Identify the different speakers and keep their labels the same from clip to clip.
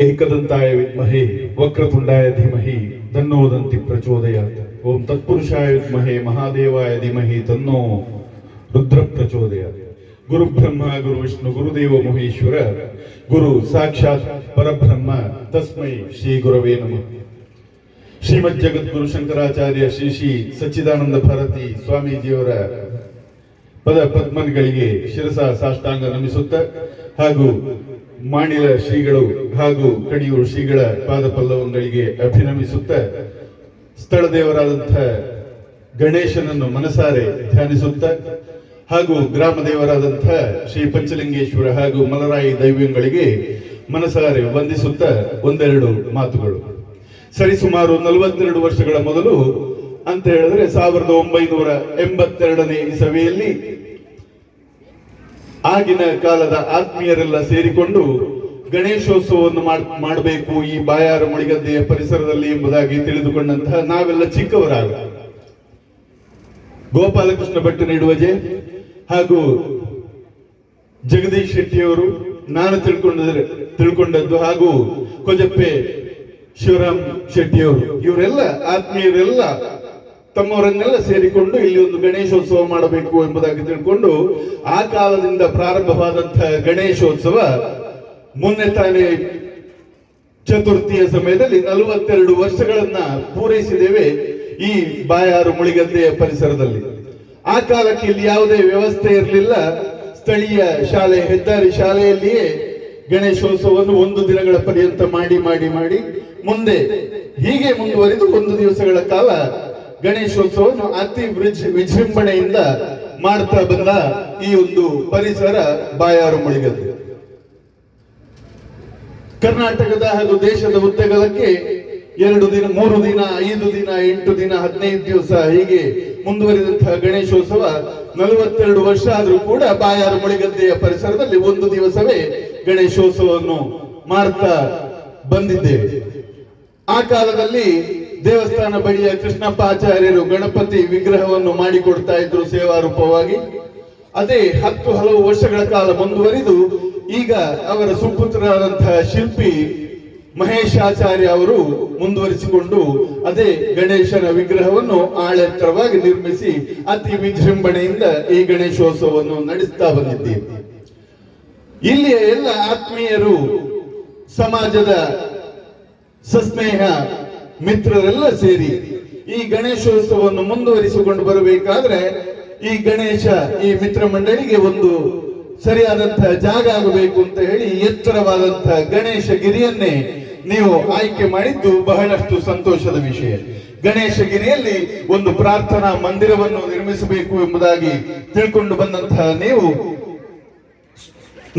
Speaker 1: ಏಕದಂತಾಯ ವಿದ್ಮಹೆ, ವಕ್ರತುಂಡಾಯ ಧೀಮಹಿ, ತನ್ನೋದಂತಿ ಪ್ರಚೋದಯ. ಓಂ ತತ್ಪುರುಷಾಯ ವಿದ್ಮಹೆ, ಮಹಾದೇವಾಯ ಧೀಮಹಿ, ತನ್ನೋ ರುದ್ರ ಪ್ರಚೋದಯ. ಗುರು ಬ್ರಹ್ಮ, ಗುರು ವಿಷ್ಣು ಗುರುದೇವ ಮಹೇಶ್ವರ, ಗುರು ಸಾಕ್ಷಾತ್ ಪರಬ್ರಹ್ಮ, ತಸ್ಮೈ ಶ್ರೀ ಗುರವೇ ನಮಃ. ಶ್ರೀಮದ್ ಜಗದ್ಗುರು ಶಂಕರಾಚಾರ್ಯ ಶ್ರೀ ಶ್ರೀ ಸಚ್ಚಿದಾನಂದ ಭಾರತಿ ಸ್ವಾಮೀಜಿಯವರ ಪದ ಪದ್ಮಗಳಿಗೆ ಶಿರಸ ಸಾಷ್ಟಾಂಗ ನಮಿಸುತ್ತ ಹಾಗೂ ಮಾಣಿಲ ಶ್ರೀಗಳು ಹಾಗೂ ಕಣಿಯೂರು ಶ್ರೀಗಳ ಪಾದ ಪಲ್ಲವಗಳಿಗೆ ಅಭಿನಮಿಸುತ್ತ ಸ್ಥಳ ದೇವರಾದಂಥ ಗಣೇಶನನ್ನು ಮನಸಾರೆ ಧ್ಯಾನಿಸುತ್ತ ಹಾಗೂ ಗ್ರಾಮ ದೇವರಾದಂಥ ಶ್ರೀ ಪಂಚಲಿಂಗೇಶ್ವರ ಹಾಗೂ ಮಲರಾಯಿ ದೈವ್ಯಗಳಿಗೆ ಮನಸಾರೆ ವಂದಿಸುತ್ತ ಒಂದೆರಡು ಮಾತುಗಳು. ಸರಿಸುಮಾರು ನಲವತ್ತೆರಡು ವರ್ಷಗಳ ಮೊದಲು ಅಂತ ಹೇಳಿದ್ರೆ ಸಾವಿರದ ಒಂಬೈನೂರ ಎಂಬತ್ತೆರಡನೇ ಇಸವಿಯಲ್ಲಿ ಆಗಿನ ಕಾಲದ ಆತ್ಮೀಯರೆಲ್ಲ ಸೇರಿಕೊಂಡು ಗಣೇಶೋತ್ಸವವನ್ನು ಮಾಡಬೇಕು ಈ ಬಾಯಾರ ಮುಳಿಗದ್ದೆಯ ಪರಿಸರದಲ್ಲಿ ಎಂಬುದಾಗಿ ತಿಳಿದುಕೊಂಡಂತಹ ನಾವೆಲ್ಲ ಚಿಕ್ಕವರಾಗ ಗೋಪಾಲಕೃಷ್ಣ ಭಟ್ ನೀಡುವಜೆ ಹಾಗೂ ಜಗದೀಶ್ ಶೆಟ್ಟಿಯವರು ನಾನು ತಿಳ್ಕೊಂಡ ತಿಳ್ಕೊಂಡದ್ದು ಹಾಗೂ ಕೊಜಪ್ಪೆ ಶಿವರಾಮ್ ಶೆಟ್ಟಿಯವರು. ಇವರೆಲ್ಲ ಆತ್ಮೀಯರೆಲ್ಲ ತಮ್ಮವರನ್ನೆಲ್ಲ ಸೇರಿಕೊಂಡು ಇಲ್ಲಿ ಒಂದು ಗಣೇಶೋತ್ಸವ ಮಾಡಬೇಕು ಎಂಬುದಾಗಿ ತಿಳ್ಕೊಂಡು ಆ ಕಾಲದಿಂದ ಪ್ರಾರಂಭವಾದಂತಹ ಗಣೇಶೋತ್ಸವ ಮೊನ್ನೆ ತಾನೇ ಚತುರ್ಥಿಯ ಸಮಯದಲ್ಲಿ ನಲವತ್ತೆರಡು ವರ್ಷಗಳನ್ನ ಪೂರೈಸಿದ್ದೇವೆ ಈ ಬಾಯಾರು ಮುಳಿಗದ್ದೆಯ ಪರಿಸರದಲ್ಲಿ. ಆ ಕಾಲಕ್ಕೆ ಇಲ್ಲಿ ಯಾವುದೇ ವ್ಯವಸ್ಥೆ ಇರಲಿಲ್ಲ. ಸ್ಥಳೀಯ ಶಾಲೆ, ಹೆದ್ದಾರಿ ಶಾಲೆಯಲ್ಲಿಯೇ ಗಣೇಶೋತ್ಸವವನ್ನು ಒಂದು ದಿನಗಳ ಪರ್ಯಂತ ಮಾಡಿ ಮಾಡಿ ಮಾಡಿ ಮುಂದೆ ಹೀಗೆ ಮುಂದುವರಿದು ಒಂದು ದಿವಸಗಳ ಕಾಲ ಗಣೇಶೋತ್ಸವವನ್ನು ಅತಿ ವೃಜ್, ವಿಜೃಂಭಣೆಯಿಂದ ಮಾಡ್ತಾ ಬಂದ ಈ ಒಂದು ಪರಿಸರ ಬಾಯಾರು ಮುಳಿಗದ್ದೆ. ಕರ್ನಾಟಕದ ಹಾಗೂ ದೇಶದ ಉದ್ದಗಲಕ್ಕೆ ಎರಡು ದಿನ, ಮೂರು ದಿನ, ಐದು ದಿನ, ಎಂಟು ದಿನ, ಹದಿನೈದು ದಿವಸ ಹೀಗೆ ಮುಂದುವರಿದಂತಹ ಗಣೇಶೋತ್ಸವ ನಲವತ್ತೆರಡು ವರ್ಷ ಆದರೂ ಕೂಡ ಬಾಯಾರು ಮುಳಿಗದ್ದೆಯ ಪರಿಸರದಲ್ಲಿ ಒಂದು ದಿವಸವೇ ಗಣೇಶೋತ್ಸವವನ್ನು ಮಾಡ್ತಾ ಬಂದಿದ್ದೇವೆ. ಆ ಕಾಲದಲ್ಲಿ ದೇವಸ್ಥಾನ ಬಳಿಯ ಕೃಷ್ಣಪ್ಪ ಆಚಾರ್ಯರು ಗಣಪತಿ ವಿಗ್ರಹವನ್ನು ಮಾಡಿಕೊಡ್ತಾ ಇದ್ರು ಸೇವಾರೂಪವಾಗಿ. ಅದೇ ಹತ್ತು ಹಲವು ವರ್ಷಗಳ ಕಾಲ ಮುಂದುವರಿದು ಈಗ ಅವರ ಸುಪುತ್ರರಾದಂತಹ ಶಿಲ್ಪಿ ಮಹೇಶ್ ಆಚಾರ್ಯ ಅವರು ಮುಂದುವರಿಸಿಕೊಂಡು ಅದೇ ಗಣೇಶನ ವಿಗ್ರಹವನ್ನು ಆಳೆತ್ತರವಾಗಿ ನಿರ್ಮಿಸಿ ಅತಿ ವಿಜೃಂಭಣೆಯಿಂದ ಈ ಗಣೇಶೋತ್ಸವವನ್ನು ನಡೆಸ್ತಾ ಬಂದಿದ್ದೀವಿ. ಇಲ್ಲಿಯ ಎಲ್ಲ ಆತ್ಮೀಯರು, ಸಮಾಜದ ಸಸ್ನೇಹ ಮಿತ್ರರೆಲ್ಲ ಸೇರಿ ಈ ಗಣೇಶೋತ್ಸವವನ್ನು ಮುಂದುವರಿಸಿಕೊಂಡು ಬರಬೇಕಾದ್ರೆ ಈ ಗಣೇಶ ಈ ಮಿತ್ರ ಮಂಡಳಿಗೆ ಒಂದು ಸರಿಯಾದಂತಹ ಜಾಗ ಆಗಬೇಕು ಅಂತ ಹೇಳಿ ಎತ್ತರವಾದಂತಹ ಗಣೇಶ ಗಿರಿಯನ್ನೇ ನೀವು ಆಯ್ಕೆ ಮಾಡಿದ್ದು ಬಹಳಷ್ಟು ಸಂತೋಷದ ವಿಷಯ. ಗಣೇಶಗಿರಿಯಲ್ಲಿ ಒಂದು ಪ್ರಾರ್ಥನಾ ಮಂದಿರವನ್ನು ನಿರ್ಮಿಸಬೇಕು ಎಂಬುದಾಗಿ ತಿಳ್ಕೊಂಡು ಬಂದಂತಹ ನೀವು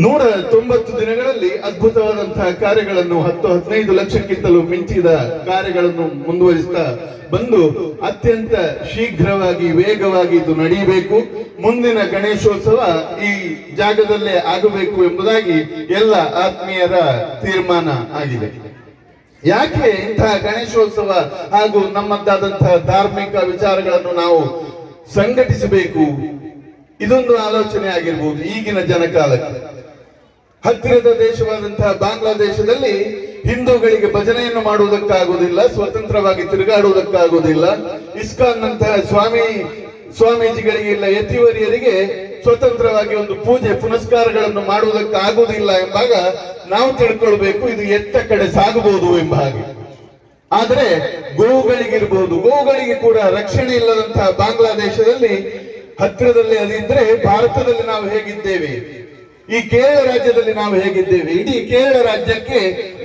Speaker 1: ನೂರ ತೊಂಬತ್ತು ದಿನಗಳಲ್ಲಿ ಅದ್ಭುತವಾದಂತಹ ಕಾರ್ಯಗಳನ್ನು ಹತ್ತು ಹದಿನೈದು ಲಕ್ಷಕ್ಕಿಂತಲೂ ಮಿಂಚಿದ ಕಾರ್ಯಗಳನ್ನು ಮುಂದುವರಿಸ್ತಾ ಬಂದು ಅತ್ಯಂತ ಶೀಘ್ರವಾಗಿ ವೇಗವಾಗಿ ಇದು ನಡೆಯಬೇಕು. ಮುಂದಿನ ಗಣೇಶೋತ್ಸವ ಈ ಜಾಗದಲ್ಲೇ ಆಗಬೇಕು ಎಂಬುದಾಗಿ ಎಲ್ಲ ಆತ್ಮೀಯರ ತೀರ್ಮಾನ ಆಗಿದೆ. ಯಾಕೆ ಇಂತಹ ಗಣೇಶೋತ್ಸವ ಹಾಗೂ ನಮ್ಮದ್ದಾದಂತಹ ಧಾರ್ಮಿಕ ವಿಚಾರಗಳನ್ನು ನಾವು ಸಂಘಟಿಸಬೇಕು? ಇದೊಂದು ಆಲೋಚನೆ ಆಗಿರ್ಬೋದು ಈಗಿನ ಜನಕಾಲಕ್ಕೆ. ಹತ್ತಿರದ ದೇಶವಾದಂತಹ ಬಾಂಗ್ಲಾದೇಶದಲ್ಲಿ ಹಿಂದೂಗಳಿಗೆ ಭಜನೆಯನ್ನು ಮಾಡುವುದಕ್ಕಾಗುವುದಿಲ್ಲ, ಸ್ವತಂತ್ರವಾಗಿ ತಿರುಗಾಡುವುದಕ್ಕಾಗುವುದಿಲ್ಲ. ಇಸ್ಕಾನ್ ನಂತಹ ಸ್ವಾಮಿ, ಸ್ವಾಮೀಜಿಗಳಿಗೆ ಇಲ್ಲ, ಯತಿವರಿಯರಿಗೆ ಸ್ವತಂತ್ರವಾಗಿ ಒಂದು ಪೂಜೆ, ಪುನಸ್ಕಾರಗಳನ್ನು ಮಾಡುವುದಕ್ಕಾಗುವುದಿಲ್ಲ ಎಂಬಾಗ ನಾವು ತಿಳ್ಕೊಳ್ಬೇಕು, ಇದು ಎತ್ತ ಕಡೆ ಸಾಗಬಹುದು ಎಂಬ ಹಾಗೆ. ಆದರೆ ಗೋವುಗಳಿಗಿರ್ಬಹುದು ಗೋವುಗಳಿಗೆ ಕೂಡ ರಕ್ಷಣೆ ಇಲ್ಲದಂತಹ ಬಾಂಗ್ಲಾದೇಶದಲ್ಲಿ ಹತ್ತಿರದಲ್ಲಿ ಅದಿದ್ರೆ ಭಾರತದಲ್ಲಿ ನಾವು ಹೇಗಿದ್ದೇವೆ? ಈ ಕೇರಳ ರಾಜ್ಯದಲ್ಲಿ ನಾವು ಹೇಗಿದ್ದೇವೆ? ಇಡೀ ಕೇರಳ ರಾಜ್ಯಕ್ಕೆ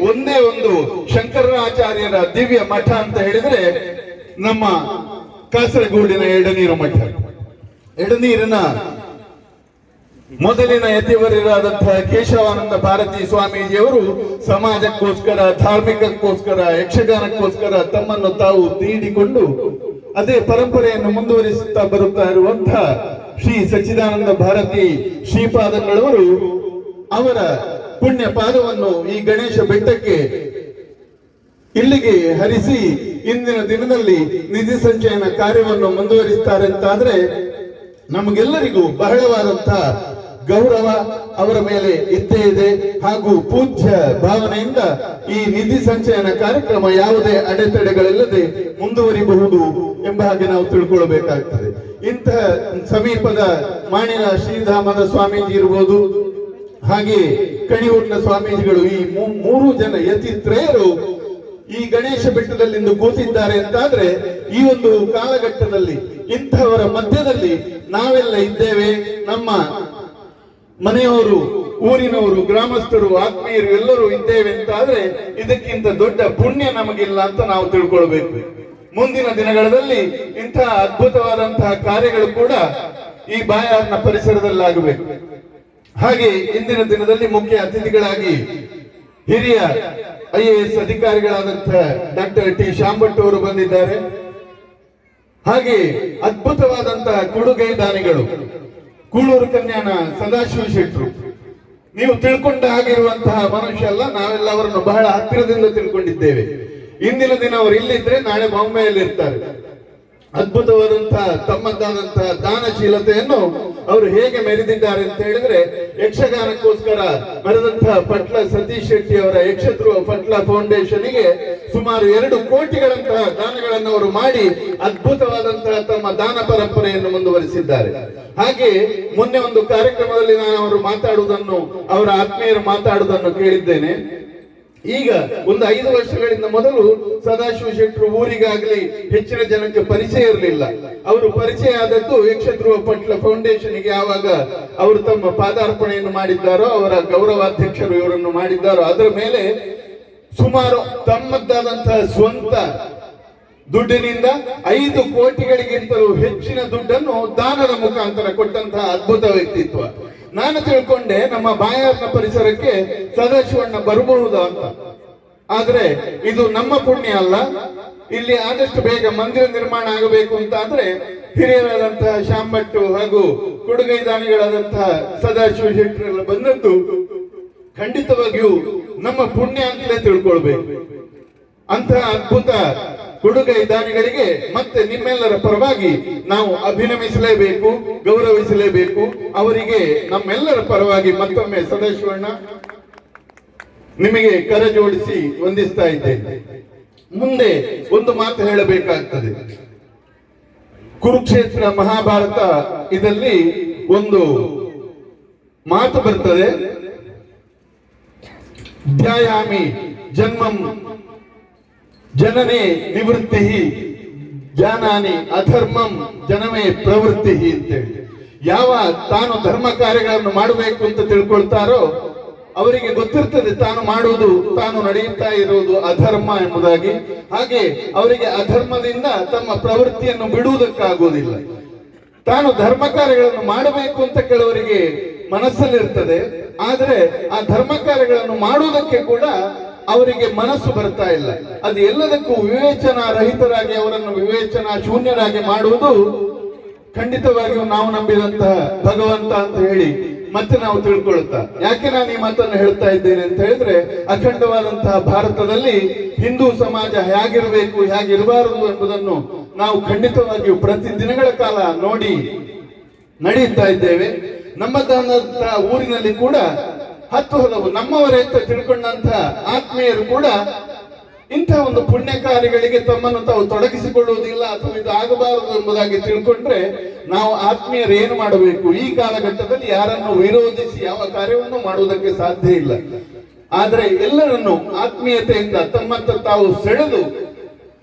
Speaker 1: ಒಂದೇ ಒಂದು ಶಂಕರಾಚಾರ್ಯರ ದಿವ್ಯ ಮಠ ಅಂತ ಹೇಳಿದ್ರೆ ನಮ್ಮ ಕಾಸರಗೋಡಿನ ಎಡನೀರು ಮಠ. ಎಡನೀರಿನ ಮೊದಲಿನ ಯತಿವರಿರಾದಂತಹ ಕೇಶವಾನಂದ ಭಾರತಿ ಸ್ವಾಮೀಜಿಯವರು ಸಮಾಜಕ್ಕೋಸ್ಕರ, ಧಾರ್ಮಿಕಕ್ಕೋಸ್ಕರ, ಯಕ್ಷಗಾನಕ್ಕೋಸ್ಕರ ತಮ್ಮನ್ನು ತಾವು ತೀಡಿಕೊಂಡು ಅದೇ ಪರಂಪರೆಯನ್ನು ಮುಂದುವರಿಸುತ್ತಾ ಬರುತ್ತಾ ಇರುವಂತಹ ಶ್ರೀ ಸಚ್ಚಿದಾನಂದ ಭಾರತಿ ಶ್ರೀಪಾದಂಗಳವರು ಅವರ ಪುಣ್ಯ ಪಾದವನ್ನು ಈ ಗಣೇಶ ಬೆಟ್ಟಕ್ಕೆ ಇಲ್ಲಿಗೆ ಹರಿಸಿ ಇಂದಿನ ದಿನದಲ್ಲಿ ನಿಧಿ ಸಂಚಯನ ಕಾರ್ಯವನ್ನು ಮುಂದುವರಿಸ್ತಾರೆ ಅಂತಾದ್ರೆ ನಮಗೆಲ್ಲರಿಗೂ ಬಹಳವಾದಂತಹ ಗೌರವ ಅವರ ಮೇಲೆ ಇದ್ದೇ ಇದೆ ಹಾಗೂ ಪೂಜ್ಯ ಭಾವನೆಯಿಂದ ಈ ನಿಧಿ ಸಂಚಯನ ಕಾರ್ಯಕ್ರಮ ಯಾವುದೇ ಅಡೆತಡೆಗಳಿಲ್ಲದೆ ಮುಂದುವರಿಬಹುದು ಎಂಬ ಹಾಗೆ ನಾವು ತಿಳ್ಕೊಳ್ಬೇಕಾಗ್ತದೆ. ಇಂತಹ ಸಮೀಪದ ಮಾಣಿಲ ಶ್ರೀಧಾಮದ ಸ್ವಾಮೀಜಿ ಇರ್ಬೋದು. ಹಾಗೆ ಕಣಿಯೂರಿನ ಸ್ವಾಮೀಜಿಗಳು ಈ ಮೂರು ಜನ ಯತಿತ್ರಯರು ಈ ಗಣೇಶ ಬೆಟ್ಟದಲ್ಲಿ ಇಂದು ಕೂತಿದ್ದಾರೆ ಅಂತಾದ್ರೆ ಈ ಒಂದು ಕಾಲಘಟ್ಟದಲ್ಲಿ, ಇಂಥವರ ಮಧ್ಯದಲ್ಲಿ ನಾವೆಲ್ಲ ಇದ್ದೇವೆ. ನಮ್ಮ ಮನೆಯವರು, ಊರಿನವರು, ಗ್ರಾಮಸ್ಥರು, ಆತ್ಮೀಯರು ಎಲ್ಲರೂ ಇದ್ದೇವೆ ಅಂತ ಆದ್ರೆ ಇದಕ್ಕಿಂತ ದೊಡ್ಡ ಪುಣ್ಯ ನಮಗಿಲ್ಲ ಅಂತ ನಾವು ತಿಳ್ಕೊಳ್ಬೇಕು. ಮುಂದಿನ ದಿನಗಳಲ್ಲಿ ಇಂತಹ ಅದ್ಭುತವಾದಂತಹ ಕಾರ್ಯಗಳು ಕೂಡ ಈ ಬಾಯಾರ್ನ ಪರಿಸರದಲ್ಲಾಗಬೇಕು. ಹಾಗೆ ಇಂದಿನ ದಿನದಲ್ಲಿ ಮುಖ್ಯ ಅತಿಥಿಗಳಾಗಿ ಹಿರಿಯ ಐ ಎ ಎಸ್ ಅಧಿಕಾರಿಗಳಾದಂತಹ ಡಾಕ್ಟರ್ ಟಿ ಶಾಂಭಟ್ ಅವರು ಬಂದಿದ್ದಾರೆ. ಹಾಗೆ ಅದ್ಭುತವಾದಂತಹ ಕೊಡುಗೈ ದಾನಿಗಳು, ಕೂಳೂರು ಕನ್ಯಾನ ಸದಾಶಿವ ಶೆಟ್ರು. ನೀವು ತಿಳ್ಕೊಂಡ ಆಗಿರುವಂತಹ ಮನುಷ್ಯ ಅಲ್ಲ, ನಾವೆಲ್ಲ ಅವರನ್ನು ಬಹಳ ಹತ್ತಿರದಿಂದ ತಿಳ್ಕೊಂಡಿದ್ದೇವೆ. ಇಂದಿನ ದಿನ ಅವರು ಇಲ್ಲಿದ್ರೆ ನಾಳೆ ಬಾಂಬೆಯಲ್ಲಿ ಇರ್ತಾರೆ. ಅದ್ಭುತವಾದಂತಹ ತಮ್ಮದ್ದಾದಂತಹ ದಾನಶೀಲತೆಯನ್ನು ಅವರು ಹೇಗೆ ಮೆರೆದಿದ್ದಾರೆ ಅಂತ ಹೇಳಿದ್ರೆ ಯಕ್ಷಗಾನಕ್ಕೋಸ್ಕರ ಮೆರೆದಂತಹ ಪಟ್ಲ ಸತೀಶ್ ಶೆಟ್ಟಿ ಅವರ ಯಕ್ಷಧ್ರುವ ಪಟ್ಲ ಫೌಂಡೇಶನ್ಗೆ ಸುಮಾರು ಎರಡು ಕೋಟಿಗಳಂತಹ ದಾನಗಳನ್ನು ಅವರು ಮಾಡಿ ಅದ್ಭುತವಾದಂತಹ ತಮ್ಮ ದಾನ ಪರಂಪರೆಯನ್ನು ಮುಂದುವರಿಸಿದ್ದಾರೆ. ಹಾಗೆ ಮೊನ್ನೆ ಒಂದು ಕಾರ್ಯಕ್ರಮದಲ್ಲಿ ನಾನು ಅವರು ಮಾತಾಡುವುದನ್ನು, ಅವರ ಆತ್ಮೀಯರು ಮಾತಾಡುವುದನ್ನು ಕೇಳಿದ್ದೇನೆ. ಈಗ ಒಂದು ಐದು ವರ್ಷಗಳಿಂದ ಮೊದಲು ಸದಾಶಿವ ಶೆಟ್ಟರು ಊರಿಗಾಗಲಿ ಹೆಚ್ಚಿನ ಜನಕ್ಕೆ ಪರಿಚಯ ಇರಲಿಲ್ಲ. ಅವರು ಪರಿಚಯ ಆದದ್ದು ಯಕ್ಷಧ್ರುವ ಪಟ್ಲ ಫೌಂಡೇಶನ್ಗೆ ಯಾವಾಗ ಅವರು ತಮ್ಮ ಪಾದಾರ್ಪಣೆಯನ್ನು ಮಾಡಿದ್ದಾರೋ, ಅವರ ಗೌರವಾಧ್ಯಕ್ಷರು ಇವರನ್ನು ಮಾಡಿದ್ದಾರೋ, ಅದರ ಮೇಲೆ ಸುಮಾರು ತಮ್ಮದ್ದಾದಂತಹ ಸ್ವಂತ ದುಡ್ಡಿನಿಂದ ಐದು ಕೋಟಿಗಳಿಗಿಂತಲೂ ಹೆಚ್ಚಿನ ದುಡ್ಡನ್ನು ದಾನದ ಮುಖಾಂತರ ಕೊಟ್ಟಂತಹ ಅದ್ಭುತ ವ್ಯಕ್ತಿತ್ವ. ನಾನು ತಿಳ್ಕೊಂಡೆ ನಮ್ಮ ಬಾಯಾರ್ನ ಪರಿಸರಕ್ಕೆ ಸದಾಶಿವಣ್ಣ ಬರಬಹುದು ಅಂತ. ಆದ್ರೆ ಇದು ನಮ್ಮ ಪುಣ್ಯ ಅಲ್ಲ. ಇಲ್ಲಿ ಆದಷ್ಟು ಬೇಗ ಮಂದಿರ ನಿರ್ಮಾಣ ಆಗಬೇಕು ಅಂತ ಅಂದ್ರೆ ಹಿರಿಯರಾದಂತಹ ಶಾಂಭಟ್ಟು ಹಾಗೂ ಕೊಡುಗೈ ದಾನಿಗಳಾದಂತಹ ಸದಾಶಿವ ಶೆಟ್ಟರೆಲ್ಲ ಬಂದದ್ದು ಖಂಡಿತವಾಗಿಯೂ ನಮ್ಮ ಪುಣ್ಯ ಅಂತಲೇ ತಿಳ್ಕೊಳ್ಬೇಕು. ಅಂತಹ ಅದ್ಭುತ ಕೊಡುಗೈ ದಾನಿಗಳಿಗೆ ಮತ್ತೆ ನಿಮ್ಮೆಲ್ಲರ ಪರವಾಗಿ ನಾವು ಅಭಿನಮಿಸಲೇಬೇಕು, ಗೌರವಿಸಲೇಬೇಕು. ಅವರಿಗೆ ನಮ್ಮೆಲ್ಲರ ಪರವಾಗಿ ಮತ್ತೊಮ್ಮೆ ಸದಾಶಿವಣ್ಣ ನಿಮಗೆ ಕರೆ ಜೋಡಿಸಿ ವಂದಿಸ್ತಾ ಇದ್ದೇನೆ. ಮುಂದೆ ಒಂದು ಮಾತು ಹೇಳಬೇಕಾಗ್ತದೆ. ಕುರುಕ್ಷೇತ್ರ ಮಹಾಭಾರತ ಇದರಲ್ಲಿ ಒಂದು ಮಾತು ಬರ್ತದೆ. ಧ್ಯಾಯಾಮಿ ಜನ್ಮಂ ಜನನೇ ನಿವೃತ್ತಿ ಜಾನಾನಿ ಅಧರ್ಮಂ ಜನಮೇ ಪ್ರವೃತ್ತಿ ಅಂತೇಳಿ. ಯಾವ ತಾನು ಧರ್ಮ ಕಾರ್ಯಗಳನ್ನು ಮಾಡಬೇಕು ಅಂತ ತಿಳ್ಕೊಳ್ತಾರೋ ಅವರಿಗೆ ಗೊತ್ತಿರ್ತದೆ ತಾನು ಮಾಡುವುದು, ತಾನು ನಡೆಯುತ್ತಾ ಇರುವುದು ಅಧರ್ಮ ಎಂಬುದಾಗಿ. ಹಾಗೆ ಅವರಿಗೆ ಅಧರ್ಮದಿಂದ ತಮ್ಮ ಪ್ರವೃತ್ತಿಯನ್ನು ಬಿಡುವುದಕ್ಕಾಗುವುದಿಲ್ಲ. ತಾನು ಧರ್ಮ ಕಾರ್ಯಗಳನ್ನು ಮಾಡಬೇಕು ಅಂತ ಕೆಲವರಿಗೆ ಮನಸ್ಸಲ್ಲಿರ್ತದೆ, ಆದರೆ ಆ ಧರ್ಮ ಕಾರ್ಯಗಳನ್ನು ಮಾಡುವುದಕ್ಕೆ ಕೂಡ ಅವರಿಗೆ ಮನಸ್ಸು ಬರ್ತಾ ಇಲ್ಲ. ಅದು ಎಲ್ಲದಕ್ಕೂ ವಿವೇಚನಾ ರಹಿತರಾಗಿ ಅವರನ್ನು ವಿವೇಚನಾ ಶೂನ್ಯರಾಗಿ ಮಾಡುವುದು ಖಂಡಿತವಾಗಿಯೂ ನಾವು ನಂಬಿದಂತಹ ಭಗವಂತ ಅಂತ ಹೇಳಿ ಮತ್ತೆ ನಾವು ತಿಳ್ಕೊಳ್ತಾ ಯಾಕೆ ನಾನು ಈ ಮಾತನ್ನು ಹೇಳ್ತಾ ಇದ್ದೇನೆ ಅಂತ ಹೇಳಿದ್ರೆ, ಅಖಂಡವಾದಂತಹ ಭಾರತದಲ್ಲಿ ಹಿಂದೂ ಸಮಾಜ ಹೇಗಿರಬೇಕು, ಹೇಗಿರಬಾರದು ಎಂಬುದನ್ನು ನಾವು ಖಂಡಿತವಾಗಿಯೂ ಪ್ರತಿ ದಿನಗಳ ಕಾಲ ನೋಡಿ ನಡೆಯುತ್ತಾ ಇದ್ದೇವೆ. ನಮ್ಮದಾದಂತಹ ಊರಿನಲ್ಲಿ ಕೂಡ ಹತ್ತು ಹಲವು ನಮ್ಮವರೇ ಅಂತ ತಿಳ್ಕೊಂಡಂತಹ ಆತ್ಮೀಯರು ಕೂಡ ಇಂಥ ಒಂದು ಪುಣ್ಯ ಕಾರ್ಯಗಳಿಗೆ ತಮ್ಮನ್ನು ತಾವು ತೊಡಗಿಸಿಕೊಳ್ಳುವುದಿಲ್ಲ ಅಥವಾ ಇದು ಆಗಬಾರದು ಎಂಬುದಾಗಿ ತಿಳ್ಕೊಂಡ್ರೆ ನಾವು ಆತ್ಮೀಯರು ಏನು ಮಾಡಬೇಕು? ಈ ಕಾಲಘಟ್ಟದಲ್ಲಿ ಯಾರನ್ನು ವಿರೋಧಿಸಿ ಯಾವ ಕಾರ್ಯವನ್ನು ಮಾಡುವುದಕ್ಕೆ ಸಾಧ್ಯ ಇಲ್ಲ. ಆದರೆ ಎಲ್ಲರನ್ನು ಆತ್ಮೀಯತೆಯಿಂದ ತಮ್ಮಂತ ತಾವು ಸೆಳೆದು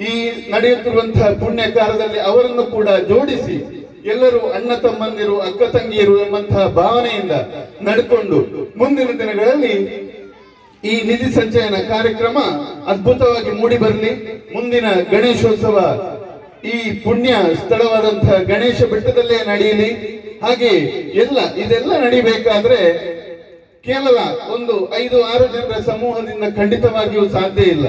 Speaker 1: ಈ ನಡೆಯುತ್ತಿರುವಂತಹ ಪುಣ್ಯ ಕಾರ್ಯದಲ್ಲಿ ಅವರನ್ನು ಕೂಡ ಜೋಡಿಸಿ ಎಲ್ಲರೂ ಅಣ್ಣ ತಮ್ಮಂದಿರು, ಅಕ್ಕ ತಂಗಿಯರು ಎಂಬಂತಹ ಭಾವನೆಯಿಂದ ನಡ್ಕೊಂಡು ಮುಂದಿನ ದಿನಗಳಲ್ಲಿ ಈ ನಿಧಿ ಸಂಚಯನ ಕಾರ್ಯಕ್ರಮ ಅದ್ಭುತವಾಗಿ ಮೂಡಿ ಬರಲಿ. ಮುಂದಿನ ಗಣೇಶೋತ್ಸವ ಈ ಪುಣ್ಯ ಸ್ಥಳವಾದಂತಹ ಗಣೇಶ ಬೆಟ್ಟದಲ್ಲೇ ನಡೆಯಲಿ. ಹಾಗೆ ಎಲ್ಲ, ಇದೆಲ್ಲ ನಡಿಬೇಕಾದ್ರೆ ಕೇವಲ ಒಂದು ಐದು, ಆರು ಜನರ ಸಮೂಹದಿಂದ ಖಂಡಿತವಾಗಿಯೂ ಸಾಧ್ಯ ಇಲ್ಲ.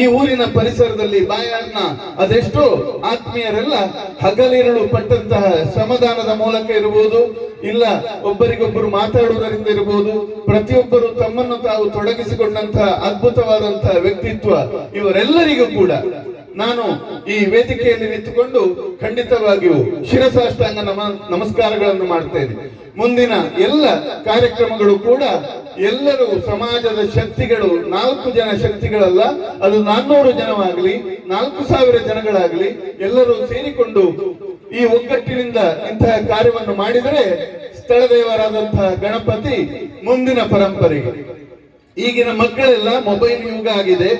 Speaker 1: ಈ ಊರಿನ ಪರಿಸರದಲ್ಲಿ ಬಾಯಾರ್ನ ಅದೆಷ್ಟೋ ಆತ್ಮೀಯರೆಲ್ಲ ಹಗಲಿರುಳು ಪಟ್ಟಂತಹ ಶ್ರಮದಾನದ ಮೂಲಕ ಇರಬಹುದು, ಇಲ್ಲ ಒಬ್ಬರಿಗೊಬ್ಬರು ಮಾತಾಡುವುದರಿಂದ ಇರಬಹುದು, ಪ್ರತಿಯೊಬ್ಬರು ತಮ್ಮನ್ನು ತಾವು ತೊಡಗಿಸಿಕೊಂಡಂತಹ ಅದ್ಭುತವಾದಂತಹ ವ್ಯಕ್ತಿತ್ವ ಇವರೆಲ್ಲರಿಗೂ ಕೂಡ. ನಾನು ಈ ವೇದಿಕೆಯಲ್ಲಿ ನಿಂತುಕೊಂಡು ಖಂಡಿತವಾಗಿಯೂ ಶಿರಸಾಷ್ಟಾಂಗ ನಮ, ನಮಸ್ಕಾರಗಳನ್ನು ಮಾಡ್ತೇನೆ. ಮುಂದಿನ ಎಲ್ಲ ಕಾರ್ಯಕ್ರಮಗಳು ಕೂಡ ಎಲ್ಲರೂ ಸಮಾಜದ ಶಕ್ತಿಗಳು, ನಾಲ್ಕು ಜನ ಶಕ್ತಿಗಳಲ್ಲ, ಅದು ನಾನ್ನೂರು ಜನವಾಗಲಿ, ನಾಲ್ಕು ಸಾವಿರ ಜನಗಳಾಗಲಿ, ಎಲ್ಲರೂ ಸೇರಿಕೊಂಡು ಈ ಒಗ್ಗಟ್ಟಿನಿಂದ ಇಂತಹ ಕಾರ್ಯವನ್ನು ಮಾಡಿದರೆ ಸ್ಥಳ ದೇವರಾದಂತಹ ಗಣಪತಿ ಮುಂದಿನ ಪರಂಪರೆ ಈಗಿನ ಮಕ್ಕಳೆಲ್ಲ ಮೊಬೈಲ್ ಯುಗ ಆಗಿದೆ.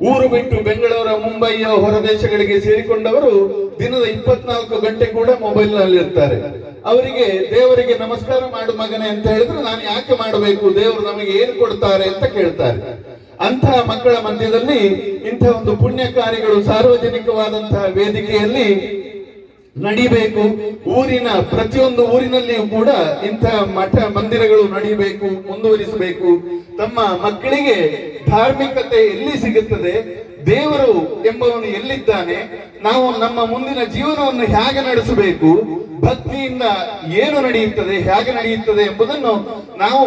Speaker 1: ಊರು ಬಿಟ್ಟು ಬೆಂಗಳೂರು ಮುಂಬೈಯ ಹೊರದೇಶಗಳಿಗೆ ಸೇರಿಕೊಂಡವರು ದಿನದ ಇಪ್ಪತ್ನಾಲ್ಕು ಗಂಟೆ ಕೂಡ ಮೊಬೈಲ್ನಲ್ಲಿ ಇರ್ತಾರೆ ಅವರಿಗೆ ದೇವರಿಗೆ ನಮಸ್ಕಾರ ಮಾಡು ಮಗನೇ ಅಂತ ಹೇಳಿದ್ರೆ ನಾನು ಯಾಕೆ ಮಾಡಬೇಕು? ದೇವರು ನಮಗೆ ಏನು ಕೊಡ್ತಾರೆ ಅಂತ ಕೇಳ್ತಾರೆ. ಅಂತಹ ಮಕ್ಕಳ ಮಧ್ಯದಲ್ಲಿ ಇಂಥ ಒಂದು ಪುಣ್ಯ ಕಾರ್ಯಗಳು ಸಾರ್ವಜನಿಕವಾದಂತಹ ವೇದಿಕೆಯಲ್ಲಿ ನಡಿಬೇಕು. ಊರಿನ ಪ್ರತಿಯೊಂದು ಊರಿನಲ್ಲಿಯೂ ಕೂಡ ಇಂತಹ ಮಠ ಮಂದಿರಗಳು ನಡಿಬೇಕು, ಮುಂದುವರಿಸಬೇಕು. ತಮ್ಮ ಮಕ್ಕಳಿಗೆ ಧಾರ್ಮಿಕತೆ ಎಲ್ಲಿ ಸಿಗುತ್ತದೆ, ದೇವರು ಎಂಬವನು ಎಲ್ಲಿದ್ದಾನೆ, ನಾವು ನಮ್ಮ ಮುಂದಿನ ಜೀವನವನ್ನು ಹೇಗೆ ನಡೆಸಬೇಕು, ಭಕ್ತಿಯಿಂದ ಏನು ನಡೆಯುತ್ತದೆ, ಹೇಗೆ ನಡೆಯುತ್ತದೆ ಎಂಬುದನ್ನು ನಾವು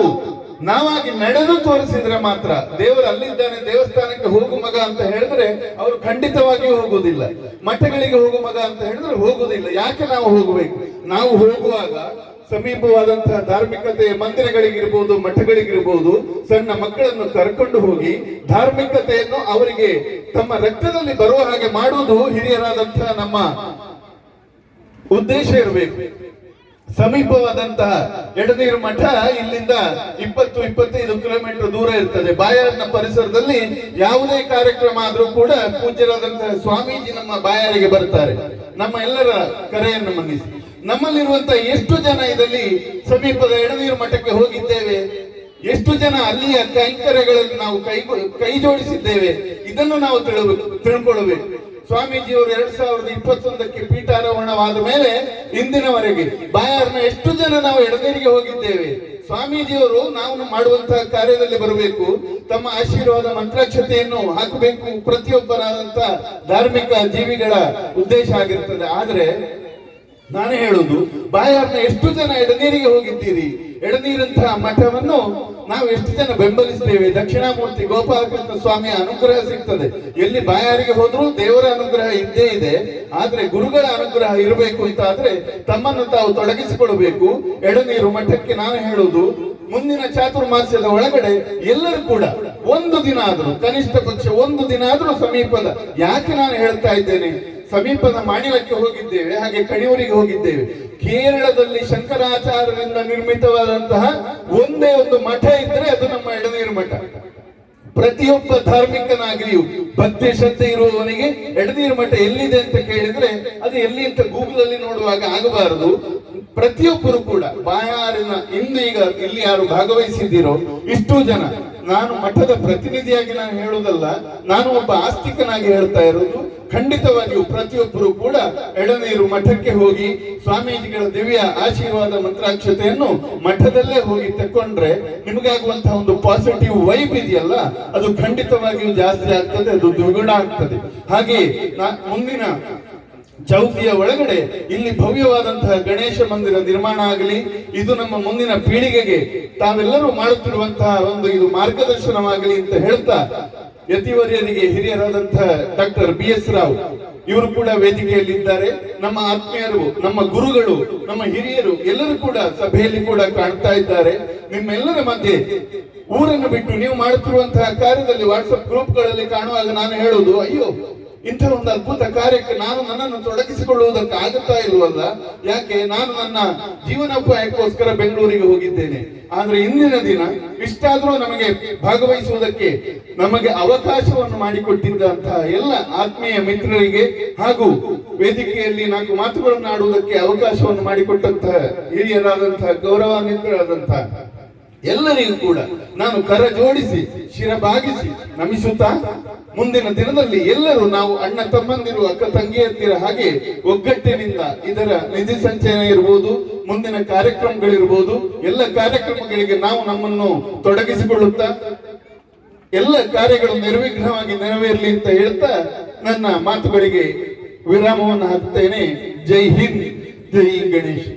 Speaker 1: ನಾವಾಗಿ ನಡೆದು ತೋರಿಸಿದ್ರೆ ಮಾತ್ರ ದೇವರು ಅಲ್ಲಿದ್ದಾನೆ ದೇವಸ್ಥಾನಕ್ಕೆ ಹೋಗು ಮಗ ಅಂತ ಹೇಳಿದ್ರೆ ಅವರು ಖಂಡಿತವಾಗಿಯೂ ಹೋಗುವುದಿಲ್ಲ. ಮಠಗಳಿಗೆ ಹೋಗು ಮಗ ಅಂತ ಹೇಳಿದ್ರೆ ಹೋಗುವುದಿಲ್ಲ. ಯಾಕೆ ನಾವು ಹೋಗಬೇಕು? ನಾವು ಹೋಗುವಾಗ ಸಮೀಪವಾದಂತಹ ಧಾರ್ಮಿಕತೆ ಮಂದಿರಗಳಿಗಿರ್ಬೋದು, ಮಠಗಳಿಗಿರ್ಬೋದು, ಸಣ್ಣ ಮಕ್ಕಳನ್ನು ಕರ್ಕೊಂಡು ಹೋಗಿ ಧಾರ್ಮಿಕತೆಯನ್ನು ಅವರಿಗೆ ತಮ್ಮ ರಕ್ತದಲ್ಲಿ ಬರುವ ಹಾಗೆ ಮಾಡುವುದು ಹಿರಿಯರಾದಂತಹ ನಮ್ಮ ಉದ್ದೇಶ ಇರಬೇಕು. ಸಮೀಪವಾದಂತಹ ಎಡನೀರು ಮಠ ಇಲ್ಲಿಂದ ಇಪ್ಪತ್ತು, ಇಪ್ಪತ್ತೈದು ಕಿಲೋಮೀಟರ್ ದೂರ ಇರ್ತದೆ. ಬಾಯಾರ್ನ ಪರಿಸರದಲ್ಲಿ ಯಾವುದೇ ಕಾರ್ಯಕ್ರಮ ಆದ್ರೂ ಕೂಡ ಪೂಜ್ಯರಾದಂತಹ ಸ್ವಾಮೀಜಿ ನಮ್ಮ ಬಾಯಾರಿಗೆ ಬರ್ತಾರೆ. ನಮ್ಮ ಎಲ್ಲರ ಕರೆಯನ್ನು ಮನ್ನಿಸಿ. ನಮ್ಮಲ್ಲಿರುವಂತಹ ಎಷ್ಟು ಜನ ಇದರಲ್ಲಿ ಸಮೀಪದ ಎಡನೀರು ಮಠಕ್ಕೆ ಹೋಗಿದ್ದೇವೆ? ಎಷ್ಟು ಜನ ಅಲ್ಲಿಯ ಕೈಂಕರ್ಯಗಳನ್ನು ನಾವು ಕೈ ಕೈ ಜೋಡಿಸಿದ್ದೇವೆ ಇದನ್ನು ನಾವು ತಿಳಬೇಕು ತಿಳ್ಕೊಳ್ಬೇಕು ಸ್ವಾಮೀಜಿಯವರು ಎರಡ್ ಸಾವಿರದ ಇಪ್ಪತ್ತೊಂದಕ್ಕೆ ಪೀಠಾರೋಹಣವಾದ ಮೇಲೆ ಇಂದಿನವರೆಗೆ ಬಾಯಾರ್ನ ಎಷ್ಟು ಜನ ನಾವು ಎಡದೇರಿಗೆ ಹೋಗಿದ್ದೇವೆ, ಸ್ವಾಮೀಜಿಯವರು ನಾವು ಮಾಡುವಂತಹ ಕಾರ್ಯದಲ್ಲಿ ಬರಬೇಕು, ತಮ್ಮ ಆಶೀರ್ವಾದ ಮಂತ್ರಾಕ್ಷತೆಯನ್ನು ಹಾಕಬೇಕು ಪ್ರತಿಯೊಬ್ಬರಾದಂತಹ ಧಾರ್ಮಿಕ ಜೀವಿಗಳ ಉದ್ದೇಶ ಆಗಿರ್ತದೆ. ಆದ್ರೆ, ನಾನು ಹೇಳುದು ಬಾಯಾರ್ನ ಎಷ್ಟು ಜನ ಎಡನೀರಿಗೆ ಹೋಗಿದ್ದೀರಿ ಎಡನೀರಂತಹ ಮಠವನ್ನು ನಾವು ಎಷ್ಟು ಜನ ಬೆಂಬಲಿಸ್ತೇವೆ? ದಕ್ಷಿಣಾಮೂರ್ತಿ ಗೋಪಾಲಕೃಷ್ಣ ಸ್ವಾಮಿ ಅನುಗ್ರಹ ಸಿಗ್ತದೆ. ಎಲ್ಲಿ ಬಾಯಾರಿಗೆ ಹೋದ್ರೂ ದೇವರ ಅನುಗ್ರಹ ಇದ್ದೇ ಇದೆ. ಆದ್ರೆ ಗುರುಗಳ ಅನುಗ್ರಹ ಇರಬೇಕು ಅಂತ ಆದ್ರೆ ತಮ್ಮನ್ನು ತಾವು ತೊಡಗಿಸಿಕೊಳ್ಬೇಕು. ಎಡನೀರು ಮಠಕ್ಕೆ ನಾನು ಹೇಳುದು ಮುಂದಿನ ಚಾತುರ್ಮಾಸ್ಯದ ಒಳಗಡೆ ಎಲ್ಲರೂ ಕೂಡ ಒಂದು ದಿನ ಆದರೂ, ಕನಿಷ್ಠ ಪಕ್ಷ ಒಂದು ದಿನ ಆದರೂ ಸಮೀಪದ, ಯಾಕೆ ನಾನು ಹೇಳ್ತಾ ಇದ್ದೇನೆ? ಸಮೀಪದ ಮಾಣಿಲಕ್ಕೆ ಹೋಗಿದ್ದೇವೆ, ಹಾಗೆ ಕಣಿಯೂರಿಗೆ ಹೋಗಿದ್ದೇವೆ. ಕೇರಳದಲ್ಲಿ ಶಂಕರಾಚಾರ್ಯರಿಂದ ನಿರ್ಮಿತವಾದಂತಹ ಒಂದೇ ಒಂದು ಮಠ ಇದ್ರೆ ಅದು ನಮ್ಮ ಎಡನೀರು ಮಠ. ಪ್ರತಿಯೊಬ್ಬ ಧಾರ್ಮಿಕನಾಗಿಯೂ ಭಕ್ತಿ ಶ್ರದ್ಧೆ ಇರುವವನಿಗೆ ಎಡನೀರು ಮಠ ಎಲ್ಲಿದೆ ಅಂತ ಕೇಳಿದ್ರೆ, ಅದು ಎಲ್ಲಿ ಅಂತ ಗೂಗಲ್ ಅಲ್ಲಿ ನೋಡುವಾಗ ಆಗಬಾರದು. ಪ್ರತಿಯೊಬ್ಬರು ಕೂಡ ಬಾಯಾರಿನ ಇಂದು ಈಗ ಇಲ್ಲಿ ಯಾರು ಭಾಗವಹಿಸಿದ್ದೀರೋ ಇಷ್ಟು ಜನ. ನಾನು ಮಠದ ಪ್ರತಿನಿಧಿಯಾಗಿ ನಾನು ಹೇಳುವುದಲ್ಲ, ನಾನು ಒಬ್ಬ ಆಸ್ತಿಕನಾಗಿ ಹೇಳ್ತಾ ಇರೋದು, ಖಂಡಿತವಾಗಿಯೂ ಪ್ರತಿಯೊಬ್ಬರು ಕೂಡ ಎಡನೀರು ಮಠಕ್ಕೆ ಹೋಗಿ ಸ್ವಾಮೀಜಿಗಳ ದಿವ್ಯ ಆಶೀರ್ವಾದ ಮಂತ್ರಾಕ್ಷತೆಯನ್ನು ಮಠದಲ್ಲೇ ಹೋಗಿ ತಕೊಂಡ್ರೆ ನಿಮಗಾಗುವಂತಹ ಒಂದು ಪಾಸಿಟಿವ್ ವೈಬ್ ಇದೆಯಲ್ಲ, ಅದು ಖಂಡಿತವಾಗಿಯೂ ಜಾಸ್ತಿ ಆಗ್ತದೆ, ಅದು ದ್ವಿಗುಣ ಆಗ್ತದೆ. ಹಾಗೆ ಮುಂದಿನ ಚೌಕಿಯ ಒಳಗಡೆ ಇಲ್ಲಿ ಭವ್ಯವಾದಂತಹ ಗಣೇಶ ಮಂದಿರ ನಿರ್ಮಾಣ ಆಗಲಿ, ಇದು ನಮ್ಮ ಮುಂದಿನ ಪೀಳಿಗೆಗೆ ತಾವೆಲ್ಲರೂ ಮಾಡುತ್ತಿರುವಂತಹ ಒಂದು ಇದು ಮಾರ್ಗದರ್ಶನವಾಗಲಿ ಅಂತ ಹೇಳ್ತಾ ಯತಿವರ್ಯರಿಗೆ ಹಿರಿಯರಾದಂತಹ ಡಾಕ್ಟರ್ ಬಿ ಎಸ್ ರಾವ್ ಇವರು ಕೂಡ ವೇದಿಕೆಯಲ್ಲಿ ಇದ್ದಾರೆ ನಮ್ಮ ಆತ್ಮೀಯರು, ನಮ್ಮ ಗುರುಗಳು, ನಮ್ಮ ಹಿರಿಯರು ಎಲ್ಲರೂ ಕೂಡ ಸಭೆಯಲ್ಲಿ ಕೂಡ ಕಾಣ್ತಾ ಇದ್ದಾರೆ. ನಿಮ್ಮೆಲ್ಲರ ಮಧ್ಯೆ ಊರನ್ನು ಬಿಟ್ಟು ನೀವು ಮಾಡುತ್ತಿರುವಂತಹ ಕಾರ್ಯದಲ್ಲಿ ವಾಟ್ಸಪ್ ಗ್ರೂಪ್ಗಳಲ್ಲಿ ಕಾಣುವಾಗ ನಾನು ಹೇಳುವುದು, ಅಯ್ಯೋ ಇಂಥ ಒಂದು ಅದ್ಭುತ ಕಾರ್ಯಕ್ಕೆ ನಾನು ನನ್ನನ್ನು ತೊಡಗಿಸಿಕೊಳ್ಳುವುದಕ್ಕೆ ಆಗುತ್ತಾ ಇಲ್ವಲ್ಲ ಯಾಕೆ? ನಾನು ನನ್ನ ಜೀವನೋಪಾಯಕ್ಕೋಸ್ಕರ ಬೆಂಗಳೂರಿಗೆ ಹೋಗಿದ್ದೇನೆ. ಆದ್ರೆ ಇಂದಿನ ದಿನ ಇಷ್ಟಾದ್ರೂ ನಮಗೆ ಭಾಗವಹಿಸುವುದಕ್ಕೆ ನಮಗೆ ಅವಕಾಶವನ್ನು ಮಾಡಿಕೊಟ್ಟಿದ್ದಂತಹ ಎಲ್ಲ ಆತ್ಮೀಯ ಮಿತ್ರರಿಗೆ ಹಾಗೂ ವೇದಿಕೆಯಲ್ಲಿ ನಾಲ್ಕು ಮಾತುಗಳನ್ನು ಆಡುವುದಕ್ಕೆ ಅವಕಾಶವನ್ನು ಮಾಡಿಕೊಟ್ಟಂತಹ ಹಿರಿಯರಾದಂತಹ ಗೌರವಾನ್ವಿತರಾದಂತಹ ಎಲ್ಲರಿಗೂ ಕೂಡ ನಾನು ಕರ ಜೋಡಿಸಿ ಶಿರ ಬಾಗಿಸಿ ನಮಿಸುತ್ತಾ, ಮುಂದಿನ ದಿನದಲ್ಲಿ ಎಲ್ಲರೂ ನಾವು ಅಣ್ಣ ತಮ್ಮಂದಿರು, ಅಕ್ಕ ತಂಗಿಯಂದಿರ ಹಾಗೆ ಒಗ್ಗಟ್ಟಿನಿಂದ ಇದರ ನಿಧಿ ಸಂಚಯನ ಇರಬಹುದು ಮುಂದಿನ ಕಾರ್ಯಕ್ರಮಗಳಿರ್ಬೋದು, ಎಲ್ಲ ಕಾರ್ಯಕ್ರಮಗಳಿಗೆ ನಾವು ನಮ್ಮನ್ನು ತೊಡಗಿಸಿಕೊಳ್ಳುತ್ತಾ, ಎಲ್ಲ ಕಾರ್ಯಗಳು ನಿರ್ವಿಘ್ನವಾಗಿ ನೆರವೇರಲಿ ಅಂತ ಹೇಳ್ತಾ ನನ್ನ ಮಾತುಗಳಿಗೆ ವಿರಾಮವನ್ನು ಹಾಕ್ತೇನೆ ಜೈ ಹಿಂದ್, ಜೈ ಗಣೇಶ್.